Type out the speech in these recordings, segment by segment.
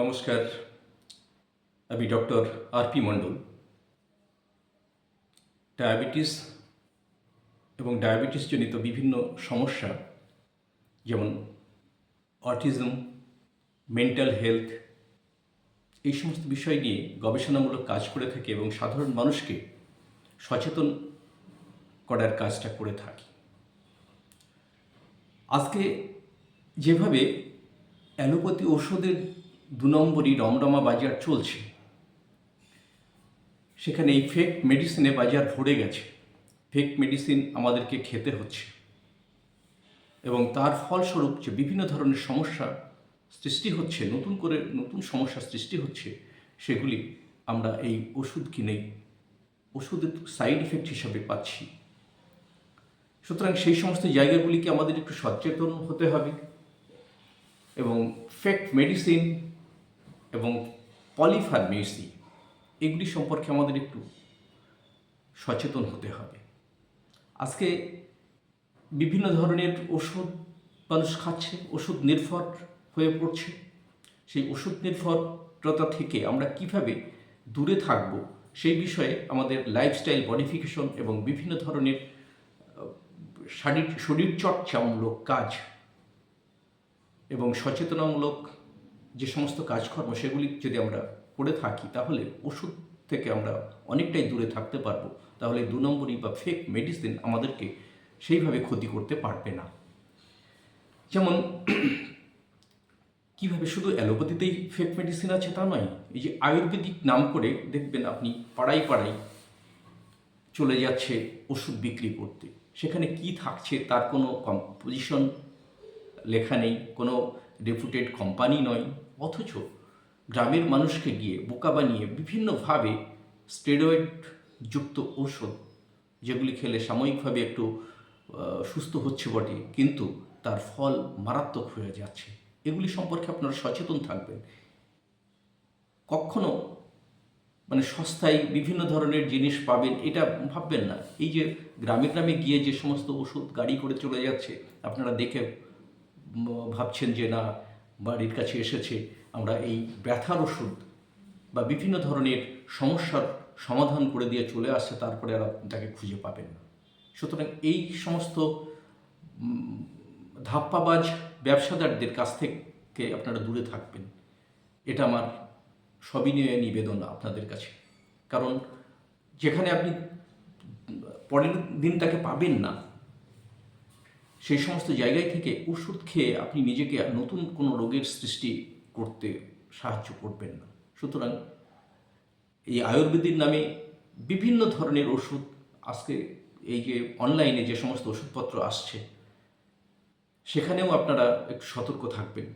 নমস্কার, আমি doctor R P Mondal. Diabetes এবং ডায়াবেটিসজনিত বিভিন্ন সমস্যা যেমন অটিজম, মেন্টাল হেলথ, এই সমস্ত বিষয় নিয়ে গবেষণামূলক কাজ করে থাকি এবং সাধারণ মানুষকে সচেতন করার কাজটা করে থাকি। আজকে যেভাবে অ্যালোপ্যাথি ওষুধের দু নম্বরই রমরমা বাজার চলছে। সেখানে এই ফেক মেডিসিনে বাজার ভরে গেছে। ফেক মেডিসিন আমাদেরকে খেতে হচ্ছে। এবং তার ফলস্বরূপ যে বিভিন্ন ধরনের সমস্যা সৃষ্টি হচ্ছে, নতুন করে নতুন সমস্যা সৃষ্টি হচ্ছে, সেগুলি আমরা এই ওষুধ কিনে ওষুধের সাইড এফেক্ট হিসাবে পাচ্ছি। সুতরাং সেই সমস্ত জায়গাগুলিকে আমাদের একটু সচেতন হতে হবে। এবং ফেক মেডিসিন এবং পলিফার্মেসি এগুলি সম্পর্কে আমাদের একটু সচেতন হতে হবে। আজকে বিভিন্ন ধরনের ওষুধ মানুষ খাচ্ছে, ওষুধ নির্ভর হয়ে পড়ছে। সেই ওষুধ নির্ভরতা থেকে আমরা কীভাবে দূরে থাকব, সেই বিষয়ে আমাদের লাইফস্টাইল মডিফিকেশন এবং বিভিন্ন ধরনের শারীর শরীরচর্চামূলক কাজ এবং সচেতনামূলক যে সমস্ত কাজকর্ম সেগুলি যদি আমরা করে থাকি, তাহলে ওষুধ থেকে আমরা অনেকটাই দূরে থাকতে পারব। তাহলে দু নম্বরই বা ফেক মেডিসিন আমাদেরকে সেইভাবে ক্ষতি করতে পারবে না। যেমন, কীভাবে শুধু অ্যালোপ্যাথিতেই ফেক মেডিসিন আছে তা নয়, এই যে আয়ুর্বেদিক নাম করে দেখবেন আপনি পাড়ায় পাড়ায় চলে যাচ্ছে ওষুধ বিক্রি করতে। সেখানে কি থাকছে তার কোনো কম্পোজিশন লেখা নেই, কোনো রেপুটেড কোম্পানি নয়। অথচ গ্রামের মানুষকে গিয়ে বোকা বানিয়ে বিভিন্নভাবে স্টেরয়েড যুক্ত ঔষধ, যেগুলি খেলে সাময়িকভাবে একটু সুস্থ হচ্ছে বটে, কিন্তু তার ফল মারাত্মক হয়ে যাচ্ছে। এগুলি সম্পর্কে আপনারা সচেতন থাকবেন। কখনো মানে সস্তায় বিভিন্ন ধরনের জিনিস পাবেন, এটা ভাববেন না। এই যে গ্রামে গ্রামে গিয়ে যে সমস্ত ওষুধ গাড়ি করে চলে যাচ্ছে, আপনারা দেখে ভাবছেন যে না বাড়ির কাছে এসেছে, আমরা এই ব্যথার ওষুধ বা বিভিন্ন ধরনের সমস্যার সমাধান করে দিয়ে চলে আসছে, তারপরে আর তাকে খুঁজে পাবেন না। সুতরাং এই সমস্ত ধাপ্পাবাজ ব্যবসাদারদের কাছ থেকে আপনারা দূরে থাকবেন। এটা আমার সবিনয় নিবেদন আপনাদের কাছে। কারণ যেখানে আপনি পরের দিন তাকে পাবেন না সেই সমস্ত জায়গায় থেকে ওষুধ খেয়ে আপনি নিজেকে নতুন কোনো রোগের সৃষ্টি করতে সাহায্য করবেন না। সুতরাং এই আয়ুর্বেদির নামে বিভিন্ন ধরনের ওষুধ আজকে এই যে অনলাইনে যে সমস্ত ওষুধপত্র আসছে, সেখানেও আপনারা একটু সতর্ক থাকবেন।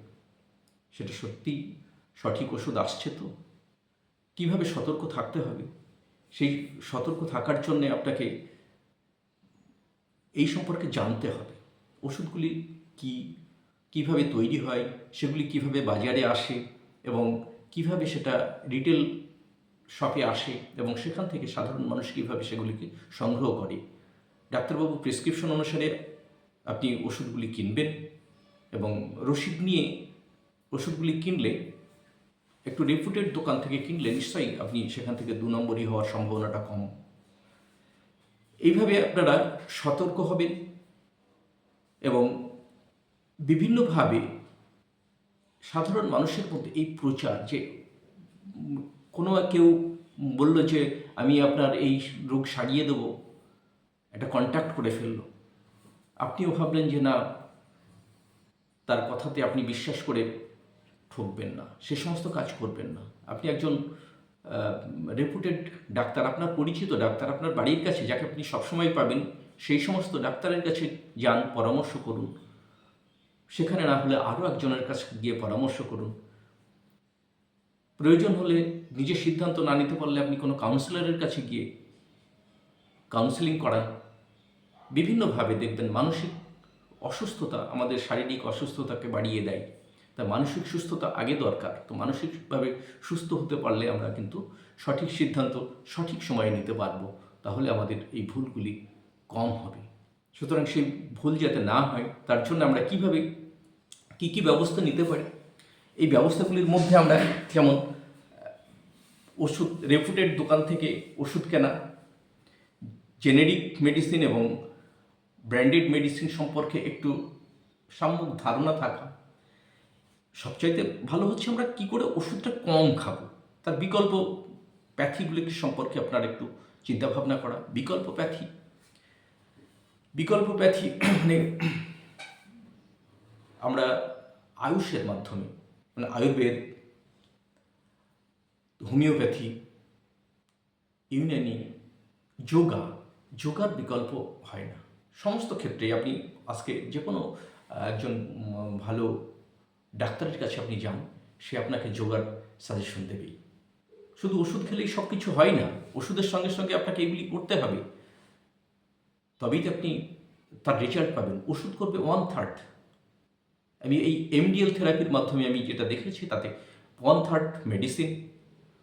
সেটা সত্যি সঠিক ওষুধ আসছে তো? কীভাবে সতর্ক থাকতে হবে? সেই সতর্ক থাকার জন্যে আপনাকে এই সম্পর্কে জানতে হবে। ওষুধগুলি কি, কীভাবে তৈরি হয়, সেগুলি কীভাবে বাজারে আসে এবং কীভাবে সেটা রিটেল শপে আসে এবং সেখান থেকে সাধারণ মানুষ কীভাবে সেগুলিকে সংগ্রহ করে। ডাক্তারবাবু প্রেসক্রিপশন অনুসারে আপনি ওষুধগুলি কিনবেন এবং রসিদ নিয়ে ওষুধগুলি কিনলে, একটু রেপুটেড দোকান থেকে কিনলে নিশ্চয়ই আপনি সেখান থেকে দু নম্বরই হওয়ার সম্ভাবনাটা কম। এইভাবে আপনারা সতর্ক হবেন। এবং বিভিন্নভাবে সাধারণ মানুষের মধ্যে এই প্রচার যে কোনো কেউ বলল যে আমি আপনার এই রোগ সারিয়ে দেবো, একটা কন্ট্যাক্ট করে ফেলল। আপনিও ভাবলেন যে না, তার কথাতে আপনি বিশ্বাস করে ঠকবেন না, সে সমস্ত কাজ করবেন না। আপনি একজন রেপুটেড ডাক্তার, আপনার পরিচিত ডাক্তার, আপনার বাড়ির কাছে যাকে আপনি সবসময় পাবেন সেই সমস্ত ডাক্তারের কাছে যান, পরামর্শ করুন। সেখানে না হলে আরও একজনের কাছে গিয়ে পরামর্শ করুন। প্রয়োজন হলে নিজের সিদ্ধান্ত না নিতে পারলে আপনি কোনো কাউন্সিলরের কাছে গিয়ে কাউন্সিলিং করান। বিভিন্নভাবে দেখবেন মানসিক অসুস্থতা আমাদের শারীরিক অসুস্থতাকে বাড়িয়ে দেয়। তা মানসিক সুস্থতা আগে দরকার। তো মানসিকভাবে সুস্থ হতে পারলে আমরা কিন্তু সঠিক সিদ্ধান্ত সঠিক সময়ে নিতে পারব। তাহলে আমাদের এই ভুলগুলি কম হবে। সুতরাং সেই ভুল যাতে না হয়, তার জন্য আমরা কীভাবে, কি কি ব্যবস্থা নিতে পারি? এই ব্যবস্থাগুলির মধ্যে আমরা যেমন ওষুধ রেপুটেড দোকান থেকে ওষুধ কেনা জেনেরিক মেডিসিন এবং ব্র্যান্ডেড মেডিসিন সম্পর্কে একটু সাম্যক ধারণা থাকা। সবচাইতে ভালো হচ্ছে আমরা কি করে ওষুধটা কম খাব? তার বিকল্প প্যাথিগুলির সম্পর্কে আপনার একটু চিন্তাভাবনা করা। বিকল্প প্যাথি বিকল্প প্যাথি মানে আমরা আয়ুষের মাধ্যমে মানে আয়ুর্বেদ, হোমিওপ্যাথি, ইউনানি, যোগা, যোগার বিকল্প হয় না। সমস্ত ক্ষেত্রে আপনি আজকে যে কোনো একজন ভালো ডাক্তারের কাছে আপনি যান, সে আপনাকে যোগার সাজেশন দেবেই। শুধু ওষুধ খেলেই সব কিছু হয় না, ওষুধের সঙ্গে সঙ্গে আপনাকে এগুলি করতে হবে। তবেই তো আপনি তার রেজাল্ট পাবেন। ওষুধ করবে ওয়ান থার্ড আমি এই এমডিএল থেরাপির মাধ্যমে আমি যেটা দেখেছি, তাতে one third medicine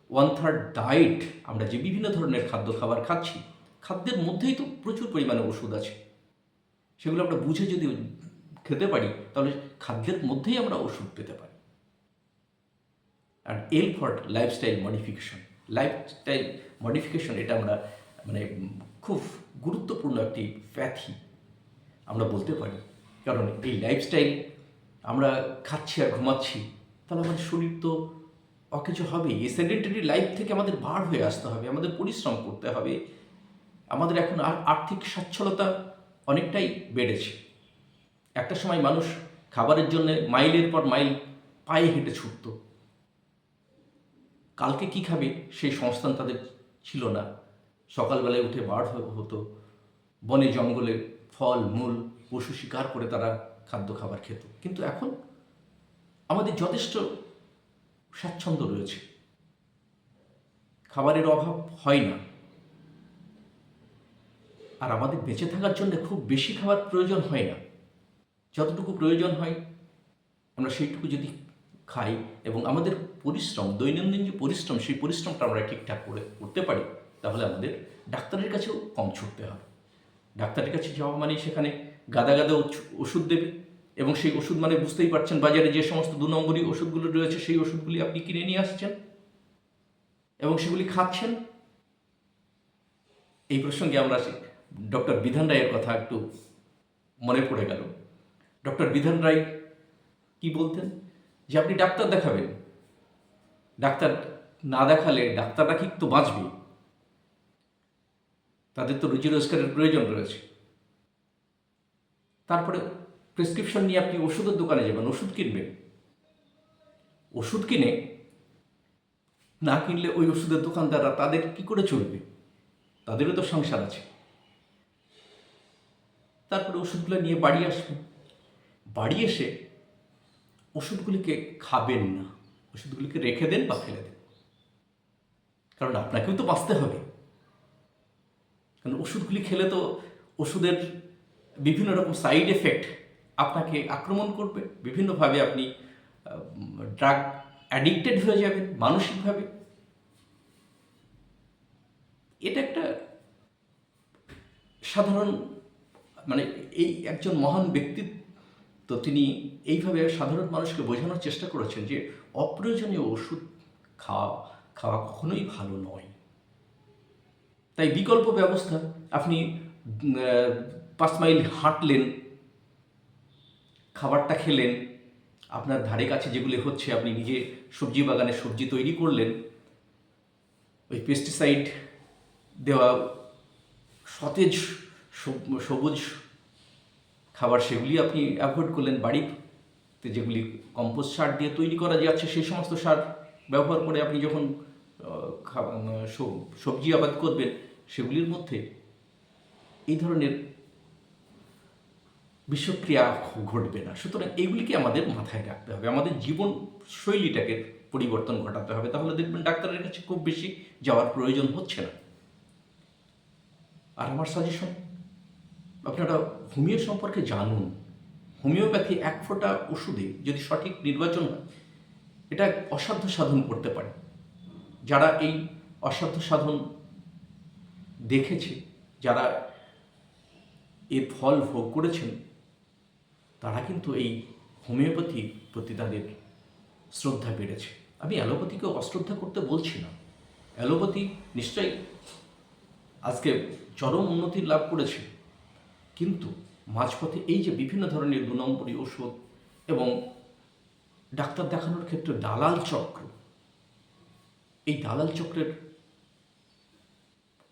one third diet আমরা যে বিভিন্ন ধরনের খাদ্য খাবার খাচ্ছি, খাদ্যের মধ্যেই তো প্রচুর পরিমাণে ওষুধ আছে। সেগুলো আমরা বুঝে যদি খেতে পারি, তাহলে খাদ্যের মধ্যেই আমরা ওষুধ পেতে পারি। আর L for lifestyle modification lifestyle modification এটা আমরা মানে খুব গুরুত্বপূর্ণ একটি প্যাথি আমরা বলতে পারি। কারণ এই লাইফস্টাইল আমরা খাচ্ছি আর ঘুমাচ্ছি, তাহলে আমাদের শরীর তো অকেজো হবে এই সেডেন্টারি লাইফ থেকে আমাদের বার হয়ে আসতে হবে, আমাদের পরিশ্রম করতে হবে। আমাদের এখন আর আর্থিক সচ্ছলতা অনেকটাই বেড়েছে। একটা সময় মানুষ খাবারের জন্য মাইলের পর মাইল পায়ে হেঁটে ছুটত। কালকে কি খাবে সেই সংস্থান তাদের ছিল না। সকালবেলায় উঠে বার হতো। বনে জঙ্গলে ফল, মূল, পশু শিকার করে তারা খাদ্য খাবার খেত। কিন্তু এখন আমাদের যথেষ্ট স্বাচ্ছন্দ্য রয়েছে। খাবারের অভাব হয় না। আর আমাদের বেঁচে থাকার জন্য খুব বেশি খাবার প্রয়োজন হয় না। যতটুকু প্রয়োজন হয়, আমরা সেইটুকু যদি খাই এবং আমাদের পরিশ্রম, দৈনন্দিন যে পরিশ্রম, সেই পরিশ্রমটা আমরা ঠিকঠাক করে করতে পারি। তাহলে আমাদের ডাক্তারের কাছেও কম ছুটতে হবে। ডাক্তারের কাছে যাওয়া মানে সেখানে গাদা গাদা ওষুধ দেবে এবং সেই ওষুধ মানে বুঝতেই পারছেন বাজারে যে সমস্ত দু নম্বরই ওষুধগুলো রয়েছে সেই ওষুধগুলি আপনি কিনে নিয়ে আসছেন এবং সেগুলি খাচ্ছেন। এই প্রসঙ্গে আমরা ডক্টর বিধান রায়ের কথা একটু মনে পড়ে গেল। ডক্টর বিধান রায় কি বলতেন? যে আপনি ডাক্তার দেখাবেন। ডাক্তার না দেখালে ডাক্তাররা কি তো বাঁচবে তাদের তো রুজি রোজগারের প্রয়োজন রয়েছে। তারপরে প্রেসক্রিপশন নিয়ে আপনি ওষুধের দোকানে যাবেন, ওষুধ কিনবেন। ওষুধ কিনে না কিনলে ওই ওষুধের দোকানদাররা তাদের কি করে চলবে? তাদেরও তো সংসার আছে। তারপরে ওষুধগুলো নিয়ে বাড়ি আসবেন বাড়ি এসে ওষুধগুলিকে খাবেন না। ওষুধগুলিকে রেখে দেন বা ফেলে দেন। কারণ আপনাকেও তো বাঁচতে হবে। কারণ ওষুধগুলি খেলে তো ওষুধের বিভিন্ন রকম সাইড এফেক্ট আপনাকে আক্রমণ করবে, বিভিন্নভাবে আপনি ড্রাগ অ্যাডিক্টেড হয়ে যাবেন মানসিকভাবে। এটা একটা সাধারণ মানে এই একজন মহান ব্যক্তিত্ব তিনি এইভাবে সাধারণ মানুষকে বোঝানোর চেষ্টা করেছেন যে অপ্রয়োজনীয় ওষুধ খাওয়া খাওয়া কখনোই ভালো নয়। তাই বিকল্প ব্যবস্থা, আপনি পাঁচ মাইল হাঁটলেন, খাবারটা খেলেন, আপনার ধারে কাছে যেগুলি হচ্ছে, আপনি নিজে সবজি বাগানে সবজি তৈরি করলেন, ওই পেস্টিসাইড দেওয়া সতেজ সবুজ খাবার সেগুলি আপনি অ্যাভয়েড করলেন, বাড়িতে যেগুলি কম্পোস্ট সার দিয়ে তৈরি করা যাচ্ছে, সেই সমস্ত সার ব্যবহার করে আপনি যখন সবজি আবাদ করবেন সেগুলির মধ্যে এই ধরনের বিষক্রিয়া ঘটবে না। সুতরাং এগুলিকে আমাদের মাথায় রাখতে হবে। আমাদের জীবন শৈলীটাকে পরিবর্তন ঘটাতে হবে। তাহলে দেখবেন ডাক্তারের কাছে খুব বেশি যাওয়ার প্রয়োজন হচ্ছে না। আর আমার সাজেশন আপনারা হোমিও সম্পর্কে জানুন। হোমিওপ্যাথি এক ফোঁটা ওষুধে যদি সঠিক নির্বাচন হয়, এটা অসাধ্য সাধন করতে পারে। যারা এই অসাধ্য সাধন দেখেছে, যারা এর ফল ভোগ করেছেন, তারা কিন্তু এই হোমিওপ্যাথি প্রতি তাদের শ্রদ্ধা বেড়েছে। আমি অ্যালোপ্যাথিকে অশ্রদ্ধা করতে বলছি না। অ্যালোপ্যাথি নিশ্চয়ই আজকে চরম উন্নতি লাভ করেছে, কিন্তু মাঝপথে এই যে বিভিন্ন ধরনের দু নম্বরী ওষুধ এবং ডাক্তার দেখানোর ক্ষেত্রে দালাল চক্র, এই দালাল চক্রের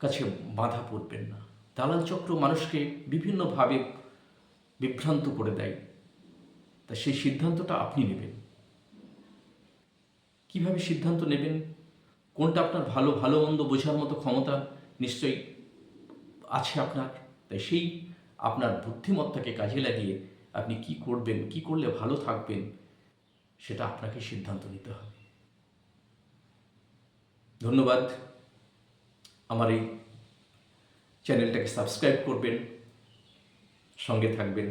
কাছে বাধা পড়বেন না। দালাল চক্র মানুষকে বিভিন্নভাবে বিভ্রান্ত করে দেয়। তা সেই সিদ্ধান্তটা আপনি নেবেন। কীভাবে সিদ্ধান্ত নেবেন? কোনটা আপনার ভালো ভালো, মন্দ বোঝার মতো ক্ষমতা নিশ্চয়ই আছে আপনার? তাই সেই আপনার বুদ্ধিমত্তাকে কাজে লাগিয়ে আপনি কি করবেন, কি করলে ভালো থাকবেন, সেটা আপনাকে সিদ্ধান্ত নিতে হবে। ধন্যবাদ। আমার এই চ্যানেলটাকে সাবস্ক্রাইব করবেন, সঙ্গে থাকবেন।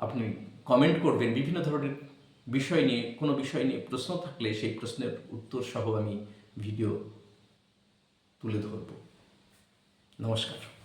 আপনি কমেন্ট করবেন, বিভিন্ন ধরনের বিষয় নিয়ে, কোনো বিষয় নিয়ে প্রশ্ন থাকলে সেই প্রশ্নের উত্তর সহ আমি ভিডিও তুলে ধরব। নমস্কার।